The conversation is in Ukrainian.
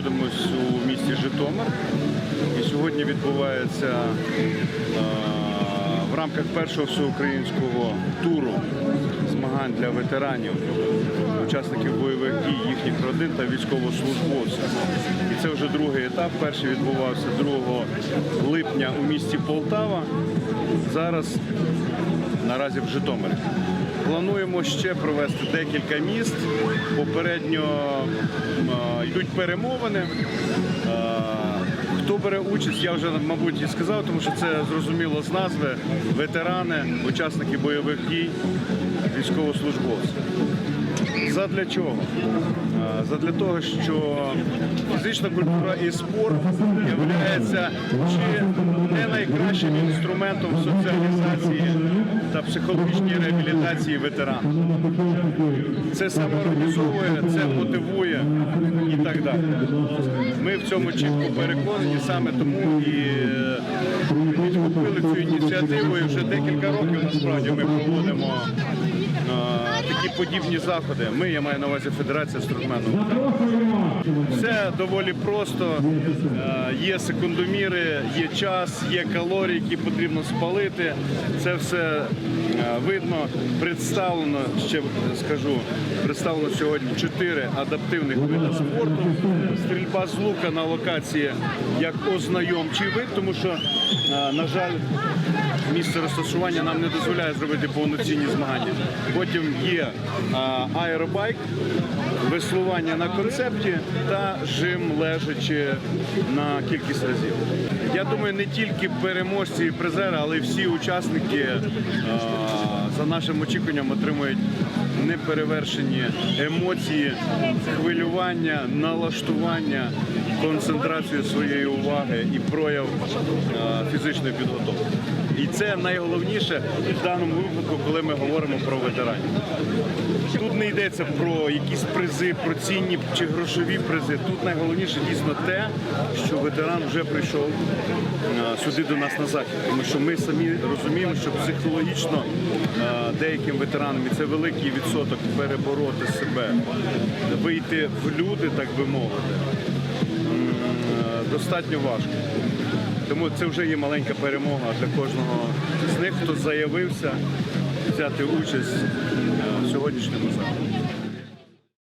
знаходимося у місті Житомир. І сьогодні відбувається е, в рамках першого всеукраїнського туру змагань для ветеранів, учасників бойових дій, їхніх родин та військовослужбовців. І це вже другий етап. Перший відбувався 2 липня у місті Полтава. Зараз наразі в Житомирі. Плануємо ще провести декілька міст. Попередньо йдуть перемовини. Хто бере участь, я вже, мабуть, і сказав, тому що це зрозуміло з назви. Ветерани, учасники бойових дій, військовослужбовці. Задля чого? А, Задля того, що фізична культура і спорт є чи не найкращим інструментом соціалізації та психологічній реабілітації ветеранів. Це самоорганізовує, це мотивує і так далі. Ми в цьому чітко переконані, саме тому і е, цю ініціативу. І вже декілька років насправді ми проводимо такі подібні заходи. Ми, я маю на увазі Федерація стронгмену. Все доволі просто. Е, Є секундоміри, є час, є калорії, які потрібно спалити. Це все е, видно, представлено, ще скажу, представлено сьогодні чотири адаптивних види спорту. Стрільба з лука на локації як ознайомчий вид, тому що, е, на жаль, місце розташування нам не дозволяє зробити повноцінні змагання. Потім є аеробайк, веслування на концепті та жим лежачи на кількість разів. Я думаю, не тільки переможці і призери, але й всі учасники а, за нашим очікуванням отримують неперевершені емоції, хвилювання, налаштування, концентрацію своєї уваги і прояв фізичної підготовки. І це найголовніше в даному випадку, коли ми говоримо про ветеранів. Тут не йдеться про якісь призи, про цінні чи грошові призи. Тут найголовніше дійсно те, що ветеран вже прийшов сюди до нас на захід. Тому що ми самі розуміємо, що психологічно деяким ветеранам і це великий відсоток перебороти себе, вийти в люди, так би мовити, е, достатньо важко. Тому це вже є маленька перемога для кожного з них, хто заявився взяти участь в сьогоднішньому заході.